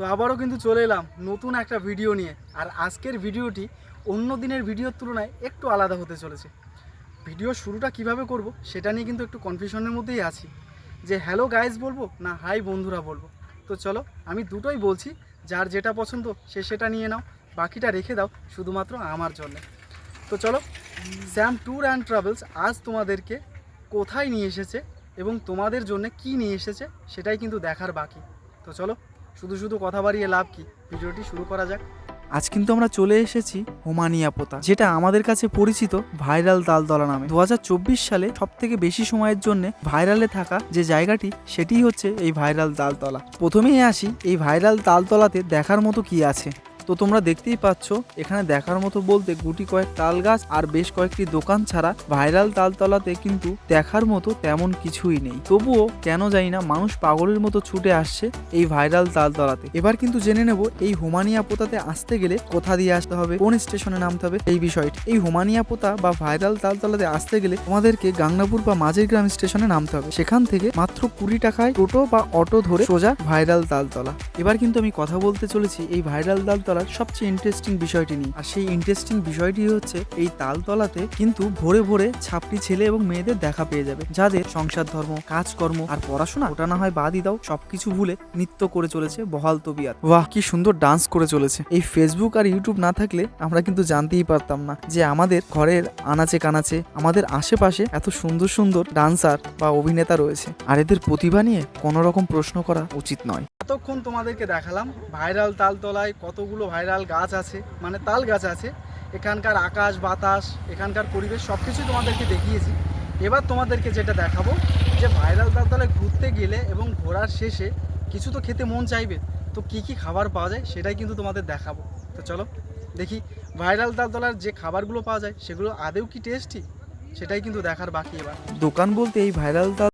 তো আবারও কিন্তু চলে এলাম নতুন একটা ভিডিও নিয়ে। আর আজকের ভিডিওটি অন্য দিনের ভিডিওর তুলনায় একটু আলাদা হতে চলেছে। ভিডিও শুরুটা কীভাবে করব সেটা নিয়ে কিন্তু একটু কনফিউশনের মধ্যেই আছি। যে হ্যালো গাইজ বলব না হাই বন্ধুরা বলব। তো চলো, আমি দুটোই বলছি, যার যেটা পছন্দ সে সেটা নিয়ে নাও, বাকিটা রেখে দাও শুধুমাত্র আমার জন্য। তো চলো স্যাম ট্যুর অ্যান্ড ট্রাভেলস আজ তোমাদেরকে কোথায় নিয়ে এসেছে এবং তোমাদের জন্য কি নিয়ে এসেছে সেটাই কিন্তু দেখার বাকি। তো চলো শুধু শুধু কথা বাড়িয়ে লাভ কি? ভিডিওটি শুরু করা যাক। আজ কিন্তু আমরা চলে এসেছি হোমানিয়া পোতা, যেটা আমাদের কাছে পরিচিত ভাইরাল তালতলা নামে। দু হাজার চব্বিশ সালে সব থেকে বেশি সময়ের জন্য ভাইরালে থাকা যে জায়গাটি সেটি হচ্ছে এই ভাইরাল তালতলা। প্রথমেই আসি এই ভাইরাল তালতলাতে দেখার মতো কি আছে। তো তোমরা দেখতেই পাচ্ছ, এখানে দেখার মতো বলতে গুটি কয়েক তাল গাছ আর বেশ কয়েকটি দোকান ছাড়া ভাইরাল তালতলাতে কিন্তু দেখার মতো তেমন কিছুই নেই। তবুও কেন জানি না মানুষ পাগলের মতো ছুটে আসছে এই ভাইরাল তালতলাতে। এবার কিন্তু জেনে নেব এই হোমানিয়া পোতাতে আসতে গেলে কোথা দিয়ে আসতে হবে, কোন স্টেশনে নামতে হবে এই বিষয়টি। এই হোমানিয়া পোতা বা ভাইরাল তালতলাতে আসতে গেলে তোমাদেরকে গাংনাপুর বা মাঝের গ্রাম স্টেশনে নামতে হবে। সেখান থেকে মাত্র কুড়ি টাকায় টোটো বা অটো ধরে সোজা ভাইরাল তালতলা। এবার কিন্তু আমি কথা বলতে চলেছি এই ভাইরাল তালতলার সবচেয়ে ইন্টারেস্টিং বিষয়টি নিয়ে। আর সেই ইন্টারেস্টিং বিষয়টি হচ্ছে, এই তালতলাতে কিন্তু ভোরে ভোরে ছাপটি ছেলে এবং মেয়েদের দেখা পেয়ে যাবে। যাদের সংসার ধর্ম, কাজকর্ম আর পড়াশোনা ওটা না হয় বাদই দাও, সবকিছু ভুলে নৃত্য করে চলেছে বহাল তবিয়াত। বাহ, কি সুন্দর ডান্স করে চলেছে। এই ফেসবুক আর ইউটিউব না থাকলে আমরা কিন্তু জানতেই পারতাম না যে আমাদের ঘরের আনাচে কানাচে আমাদের আশেপাশে এত সুন্দর সুন্দর ডান্সার বা অভিনেতা রয়েছে। আর এদের প্রতিভা নিয়ে কোনো রকম প্রশ্ন করা উচিত নয়। এতক্ষণ তোমাদেরকে দেখালাম? ভাইরাল তালতলায় কতগুলো ভাইরাল গাছ আছে? মানে তাল গাছ আছে। এখানকার আকাশ, বাতাস, এখানকার পরিবেশ সব কিছুই তোমাদেরকে দেখিয়েছি। এবার তোমাদেরকে যেটা দেখাবো, যে ভাইরাল তালতলায় ঘুরতে গেলে এবং ঘোরার শেষে কিছু তো খেতে মন চাইবে। তো কি কি খাবার পাওয়া যায় সেটাই কিন্তু তোমাদের দেখাবো। তো চলো, দেখি ভাইরাল তালতলার যে খাবারগুলো পাওয়া যায়, সেগুলো আদেও কি টেস্টি সেটাই কিন্তু দেখার বাকি এবার। দোকান বলতে এই ভাইরাল তাল